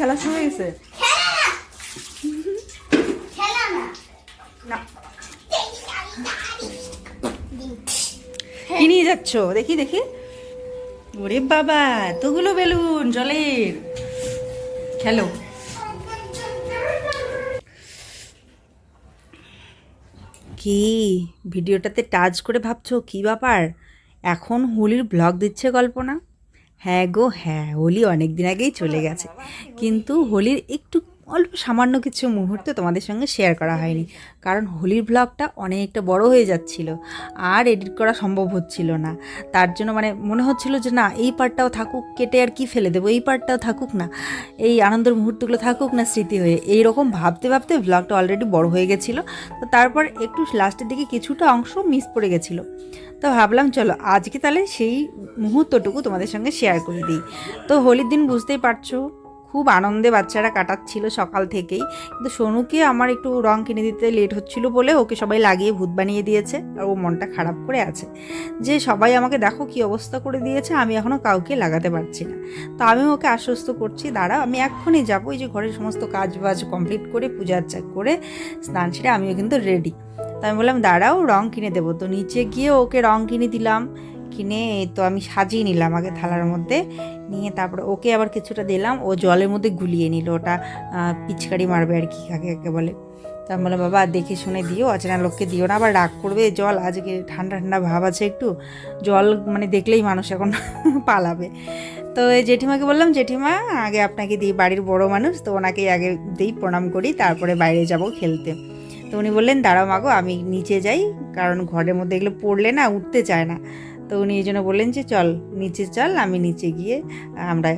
গেছে খেলা না। না। কি নিয়ে যাচ্ছ? দেখি দেখি। ওরে বাবা তোগুলো বেলুন জলের। খেলো। কি? ভিডিওটাতে টাচ করে ভাবছ? কি ব্যাপার? এখন হোলির ব্লগ দিচ্ছে কল্পনা? হ্যাঁ গো হ্যাঁ হোলি অনেক দিন আগেই চলে গেছে। কিন্তু হোলির একটু অল্প সামান্য কিছু মুহূর্ত তোমাদের সঙ্গে শেয়ার করা হয়নি। কারণ হোলির ব্লগটা অনেকটা বড় হয়ে যাচ্ছিল, আর এডিট করা সম্ভব হচ্ছিল না। তার জন্য মানে মনে হচ্ছিল যে, না, এই পার্টটাও থাকুক, কেটে আর কি ফেলে দেবো? এই পার্টটাও থাকুক না। এই আনন্দের মুহূর্তগুলো থাকুক না স্মৃতি হয়ে। এই রকম ভাবতে ভাবতে ব্লগটা অলরেডি বড় হয়ে গেছিল। তো তারপর একটু লাস্টের দিকে কিছুটা অংশ মিস পড়ে গেছিল। তো ভাবলাম, চলো, আজকে তাহলে সেই মুহূর্তটুকু তোমাদের সঙ্গে শেয়ার করে দিই। তো হোলির দিন বুঝতেই পারছ খুব আনন্দে বাচ্চারা কাটাচ্ছিল সকাল থেকেই। কিন্তু সোনুকে আমার একটু রং কিনে দিতে লেট হচ্ছিল বলে ওকে সবাই লাগিয়ে ভূত বানিয়ে দিয়েছে আর ও মনটা খারাপ করে আছে। যে সবাই আমাকে দেখো কি অবস্থা করে দিয়েছে, আমি এখনও কাউকে লাগাতে পারছি না। তো আমি ওকে আশ্বস্ত করছি দাঁড়া আমি এক্ষুনি যাব। এই যে ঘরের সমস্ত কাজ বাজ কমপ্লিট করে, পূজা আর্চা করে স্নান সেরে আমিও কিন্তু রেডি তো আমি বললাম, দাঁড়াও, রং কিনে দেবো। তো নিচে গিয়ে ওকে রং কিনে দিলাম। কিনে তো আমি সাজিয়ে নিলাম আগে থালার মধ্যে। নিয়ে তারপরে ওকে আবার কিছুটা দিলাম। ও জলের মধ্যে গুলিয়ে নিল। ওটা পিচকারি মারবে আর কি কাকে কাকে বলে। তা আমি বললাম, বাবা, দেখে শুনে দিও, অচেনা লোককে দিও না। আবার রাগ করবে, জল আজকে ঠান্ডা ঠান্ডা ভাব আছে একটু। জল মানে দেখলেই মানুষ এখন পালাবে। তো জেঠিমাকে বললাম, জেঠিমা, আগে আপনাকে দিই, বাড়ির বড় মানুষ। তো ওনাকেই আগে দিই, প্রণাম করি, তারপরে বাইরে যাব খেলতে। তো উনি বললেন, দাঁড়াও মাগো আমি নিচে যাই। কারণ ঘরের মধ্যে এগুলো পড়লে না, উঠতে চায় না। তো উনি এই জন্য বললেন যে চল নিচে চল আমি নিচে গিয়ে আমরা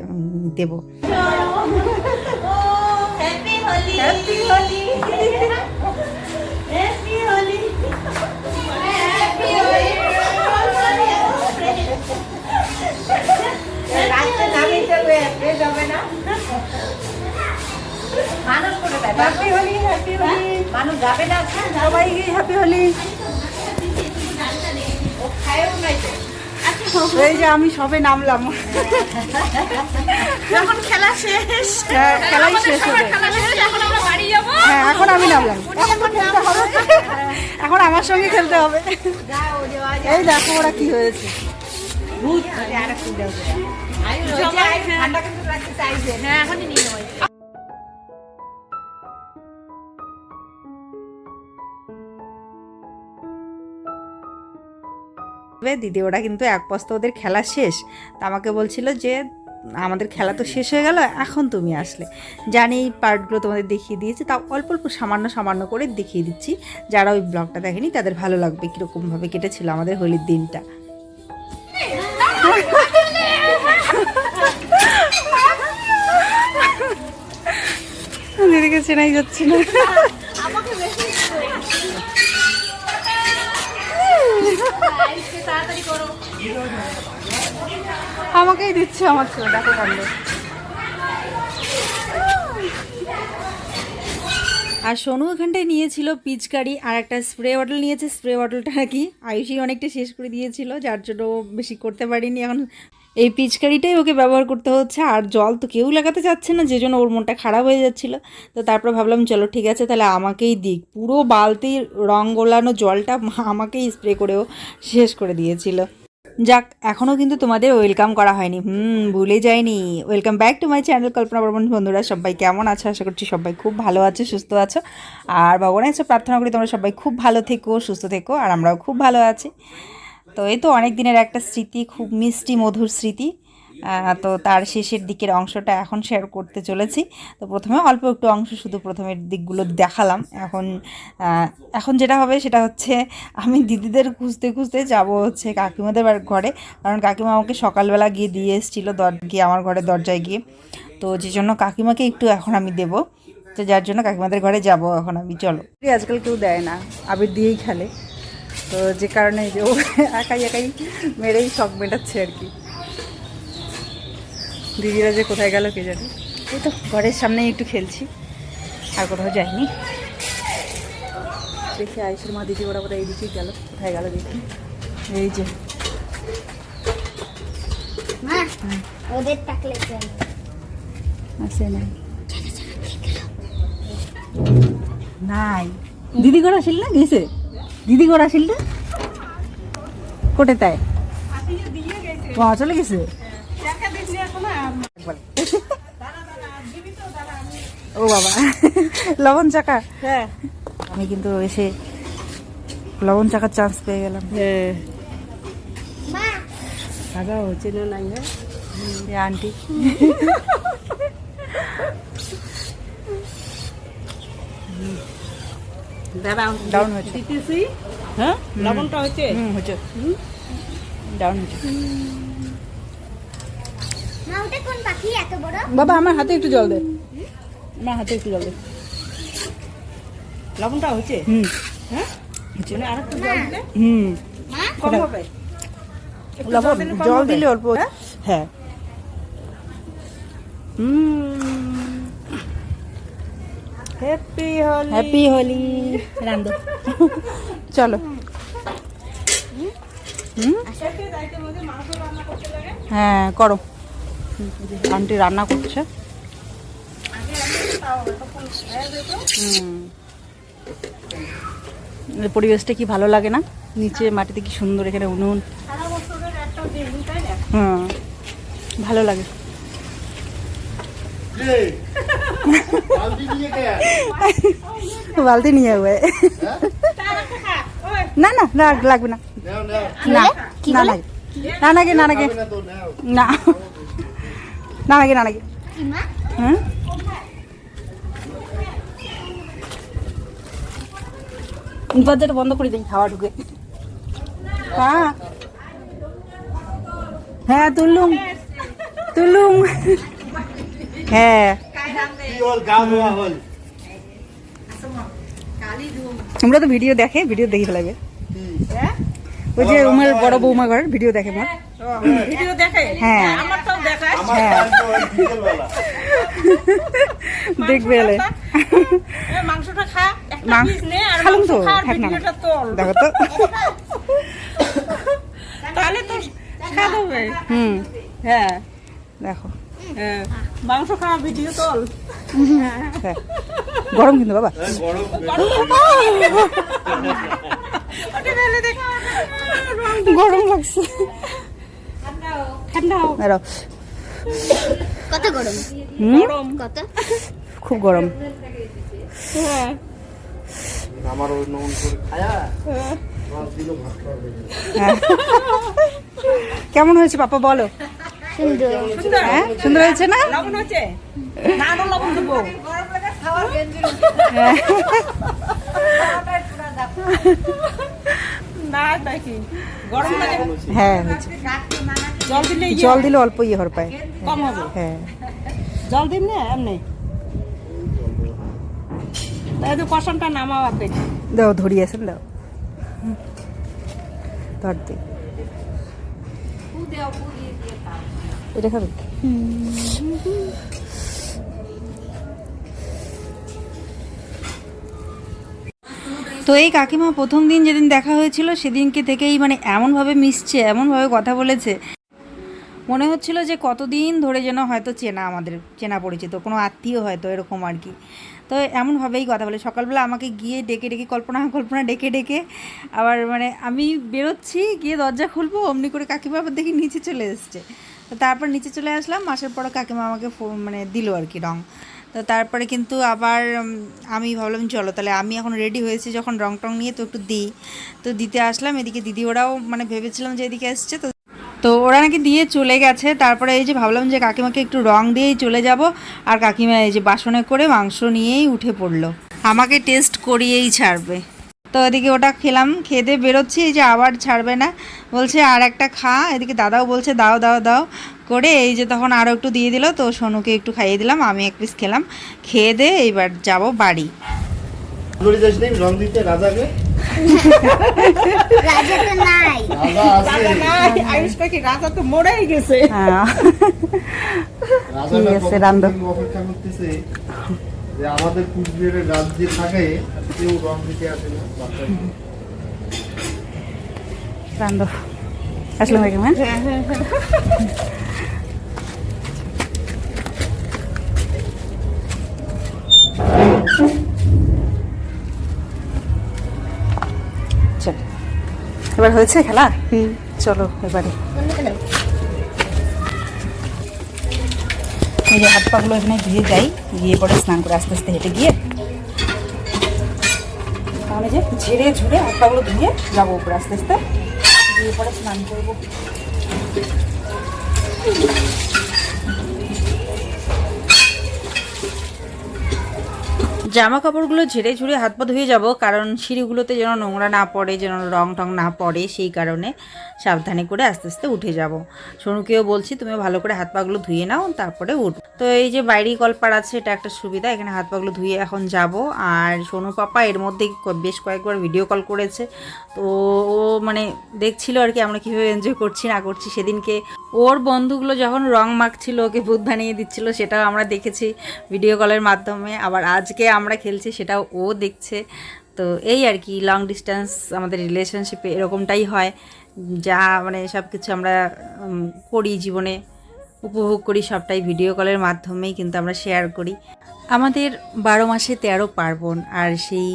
দেবো। Happy Holi happy Holi happy Holi happy Holi রাস্তা নামিয়ে দেবে ফ্রেশ হবে না মানুষ করে দেয় হ্যাপি হোলি হ্যাপি হোলি মানুষ যাবে না। সবাই হ্যাপি হোলি ও খায়ও নাই তো। এই যে আমি সবে নামলাম। যখন খেলা শেষ। হ্যাঁ, খেলাই শেষ হবে এখন আমরা বাড়ি যাব। হ্যাঁ এখন আমি নামলাম। এখন তো খেলতে হবে। এখন আমার সঙ্গে খেলতে হবে। এই দেখো ওরা কি হয়েছে। ভূত আর একটু দাও ঠান্ডা কিন্তু লাগতে চাইছে হ্যাঁ এখনই নিয়ে দিদি ওরা কিন্তু এক বস্তা ওদের খেলা শেষ। তা আমাকে বলছিল যে, আমাদের খেলা তো শেষ হয়ে গেল, এখন তুমি আসলে। জানি এই পার্টগুলো তোমাদের দেখিয়ে দিয়েছি। তাও অল্প অল্প সামান্য সামান্য করে দেখিয়ে দিচ্ছি। যারা ওই ব্লগটা দেখেনি, তাদের ভালো লাগবে কীরকমভাবে কেটেছিল আমাদের হোলির দিনটা। দিদিকে চেনাই যাচ্ছে না। তাড়াতাড়ি করো। আমাকেই দিচ্ছে আমার ছেলে দেখো কাণ্ড আর সোনু ওখানটায় নিয়েছিল পিচকারি আর একটা স্প্রে বটল নিয়েছে। স্প্রে বটলটা নাকি আয়ুষই অনেকটা শেষ করে দিয়েছিল যার জন্য বেশি করতে পারিনি এখন। এই পিচকারিটাই ওকে ব্যবহার করতে হচ্ছে, আর জল তো কেউ লাগাতে চাচ্ছে না যে জন্য ওর মনটা খারাপ হয়ে যাচ্ছিল। তো তারপর ভাবলাম, চলো ঠিক আছে, তাহলে আমাকেই দিক। পুরো বালতির রং গোলানো জলটা আমাকেই স্প্রে করেও শেষ করে দিয়েছিল। যাক এখনও কিন্তু তোমাদের ওয়েলকাম করা হয়নি। হুম, ভুলে যায়নি welcome back to my channel, Kalpana Barman. বন্ধুরা, সবাই কেমন আছো? আশা করছি সবাই খুব ভালো আছে, সুস্থ আছো। আর ভগবানের কাছে প্রার্থনা করি তোমরা সবাই খুব ভালো থেকো, সুস্থ থেকো, আর আমরাও খুব ভালো আছি। তো এই তো অনেক দিনের একটা স্মৃতি, খুব মিষ্টি, মধুর স্মৃতি। তো তার শেষের দিকের অংশটা এখন শেয়ার করতে চলেছি। তো প্রথমে অল্প একটু অংশ শুধু প্রথমের দিকগুলো দেখালাম। এখন এখন যেটা হবে সেটা হচ্ছে, আমি দিদিদের খুঁজতে খুঁজতে যাব হচ্ছে কাকিমাদের ঘরে। কারণ কাকিমা আমাকে সকালবেলা গিয়ে দিয়ে এসেছিল দর, গিয়ে আমার ঘরে দরজায় গিয়ে। তো যে জন্য কাকিমাকে একটু এখন আমি দেবো। তো যার জন্য কাকিমাদের ঘরে যাব এখন আমি। চলো। আজকাল কেউ দেয় না। আবির দিয়েই খেলে। তো যে কারণে যে ও একাই একাই মেরেই শখ মেটাচ্ছে আর কি। দিদিরা যে কোথায় গেল কে জানে। এই তো ঘরের সামনেই একটু খেলছি আর কোথাও যাইনি দেখি আয়ুষের মা দিদি ওরা কোথায় এইদিকেই গেল কোথায় গেল দেখি। এই যে। মা ওদের টাকলে আসে না নাই। দিদি ঘর আসিল না গেছে দিদি ঘর আসিল না কোটে তাই? ও চলে গেছে? ও বাবা লবণ চাকা। হ্যাঁ। আমি কিন্তু এসে লবণ চাকার চান্স পেয়ে গেলাম। হ্যাঁ। দাদা হচ্ছে না নাই হ্যাঁ আন্টি। ডাউন হয়েছে। দিতেছি হ্যাঁ? লবণটা হচ্ছে হুম হচ্ছে ডাউন হচ্ছে মা ওটা কোন পাখি? এত বড়? বাবা আমার হাতে একটু জল দে। আমার হাতে একটু জল দে। লবণটা হচ্ছে হুম। হ্যাঁ? মানে আর একটু জল দিলে হুম। কম হবে। একটু লবণ জল দিলে অল্প। হ্যাঁ। হ্যাপি হোলি হ্যাপি হোলি রান্দো চলো। হ্যাঁ করো। আন্টি রান্না করছে। পরিবেশটা কি ভালো লাগে না? নিচে মাটিতে কি সুন্দর এখানে উনুন। হুম। ভালো লাগে। বালতি নিয়ে যাবে না না লাগ- লাগবে না। না না লাগে। না নাগে না নাগে না না। নাগে না নাগে কি হুম? দরজাটা বন্ধ করে দিই হাওয়া ঢুকে। হ্যাঁ। হ্যাঁ তুললুম। তুললুম। হ্যাঁ। তোমরা তো ভিডিও দেখে ভিডিও দেখে ফেলাবে ওই যে উমের বড় বৌমা ঘর ভিডিও দেখে মোর ভিডিও দেখে? হ্যাঁ। আমার তো দেখায়। হ্যাঁ দেখবে এলে। এ, মাংসটা খা একটা মাং- পিস নে আর খালুম মাংস তো, থাক না। দেখো তো। তাহলে তো স্বাদ হবে। হুম হ্যাঁ। দেখো। হ্যাঁ মাংস খাওয়া ভিডিও তোল হ্যাঁ। গরম কিন্তু বাবা। দেখো গরম লাগছে। কত গরম? গরম। কত? খুব গরম। হ্যাঁ। আমার ওই করে খায়া হ্যাঁ। হ্যাঁ। কেমন হয়েছে পাপা বলো। সুন্দর। সুন্দর? হ্যাঁ? সুন্দর হয়েছে না? লবণ হচ্ছে না লবণ দেবো। গরম লাগে? হ্যাঁ হয়েছে। জল দিলে ইয়ে জল দিলে অল্প ইয়ে হর পায়। কম হবে। হ্যাঁ। জল দিন না এমনি। তাই তো কষানটা নামাও আপনি দাও ধরিয়েছেন দাও। ধর দে। এটা খাবে? তো এই কাকিমা প্রথম দিন যেদিন দেখা হয়েছিল, সেদিনকে থেকেই মানে এমনভাবে মিশছে, এমনভাবে কথা বলেছে। মনে হচ্ছিল যে কতদিন ধরে যেন হয়তো চেনা আমাদের, চেনা পরিচিত, কোনো আত্মীয় হয়তো এরকম আর কি। তো এমনভাবেই কথা বলে। সকালবেলা আমাকে গিয়ে ডেকে ডেকে, কল্পনা কল্পনা ডেকে ডেকে, আবার মানে আমি বেরোচ্ছি, গিয়ে দরজা খুলবো, অমনি করে কাকিমা আবার দেখি নিচে চলে এসছে। তারপর নিচে চলে আসলাম মাসের পর কাকিমা আমাকে মানে দিল আর কি রঙ তো তারপরে কিন্তু আবার আমি ভাবলাম চলো তাহলে আমি এখন রেডি হয়েছি যখন রং টং নিয়ে তো একটু দিই। তো দিতে আসলাম, এদিকে দিদি ওরাও মানে ভেবেছিলাম যে এদিকে এসছে তো তো ওরা নাকি দিয়ে চলে গেছে। তারপরে এই যে ভাবলাম যে কাকিমাকে একটু রং দিয়েই চলে যাব, আর কাকিমা এই যে বাসনে করে মাংস নিয়েই উঠে পড়ল। আমাকে টেস্ট করিয়েই ছাড়বে। তো এদিকে ওটা খেলাম খেয়ে দিয়ে বেরোচ্ছি এই যে আবার ছাড়বে না। বলছে আর একটা খা। এদিকে দাদাও বলছে দাও দাও দাও। করে এই যে তখন আরও একটু দিয়ে দিল তো সোনুকে একটু খাইয়ে দিলাম আমি এক পিস খেলাম। খেয়ে দিয়ে এইবার যাব বাড়ি। লড়ি যাস নেই রং দিতে রাজাকে? রাজা তো রাজা মরেই গেছে। যে আমাদের কুচবিহারের রাজ্যে থাকে কেউ রং দিতে আসে না হ্যাঁ? হ্যাঁ, হ্যাঁ, এবার হয়েছে খেলা? হম। চলো এবারে। এই যে হাত পাগুলো এখানে ধুয়ে যাই, গিয়ে পরে স্নান করে আস্তে আস্তে হেঁটে গিয়ে তাহলে যে ঝেড়ে ঝুড়ে হাত পাগুলো ধুয়ে যাব উপরে আস্তে আস্তে। গিয়ে পরে স্নান করব। জামা কাপড়গুলো ঝেড়ে ঝুড়ে হাত পা ধুয়ে যাব, কারণ সিঁড়িগুলোতে যেন নোংরা না পড়ে, যেন রং টং না পড়ে, সেই কারণে সাবধানে করে আস্তে আস্তে উঠে যাব। সোনুকেও বলছি তুমি ভালো করে হাত পাগুলো ধুয়ে নাও, তারপরে উঠ। তো এই যে বাইরেই কলপার আছে, এটা একটা সুবিধা, এখানে হাত পাগুলো ধুয়ে এখন যাব। আর সোনু পাপা এর মধ্যে বেশ কয়েকবার ভিডিও কল করেছে। তো ও মানে দেখছিল আর কি, আমরা কীভাবে এনজয় করছি, না করছি, সেদিনকে ওর বন্ধুগুলো যখন রং মাখছিল, ওকে ভূত বানিয়ে দিচ্ছিল, সেটাও আমরা দেখেছি ভিডিও কলের মাধ্যমে। আবার আজকে আমরা খেলছি, সেটাও ও দেখছে। তো এই আর কি লং ডিস্টেন্স আমাদের রিলেশনশিপে এরকমটাই হয়। যা মানে সব কিছু আমরা করি জীবনে, উপভোগ করি সবটাই ভিডিও কলের মাধ্যমেই কিন্তু আমরা শেয়ার করি। আমাদের বারো মাসে তেরো পার্বণ, আর সেই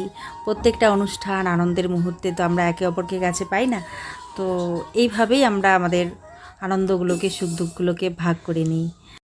প্রত্যেকটা অনুষ্ঠান, আনন্দের মুহূর্তে তো আমরা একে অপরকে কাছে পাই না। তো এইভাবেই আমরা আমাদের আনন্দগুলোকে, সুখ দুঃখগুলোকে ভাগ করে নিই।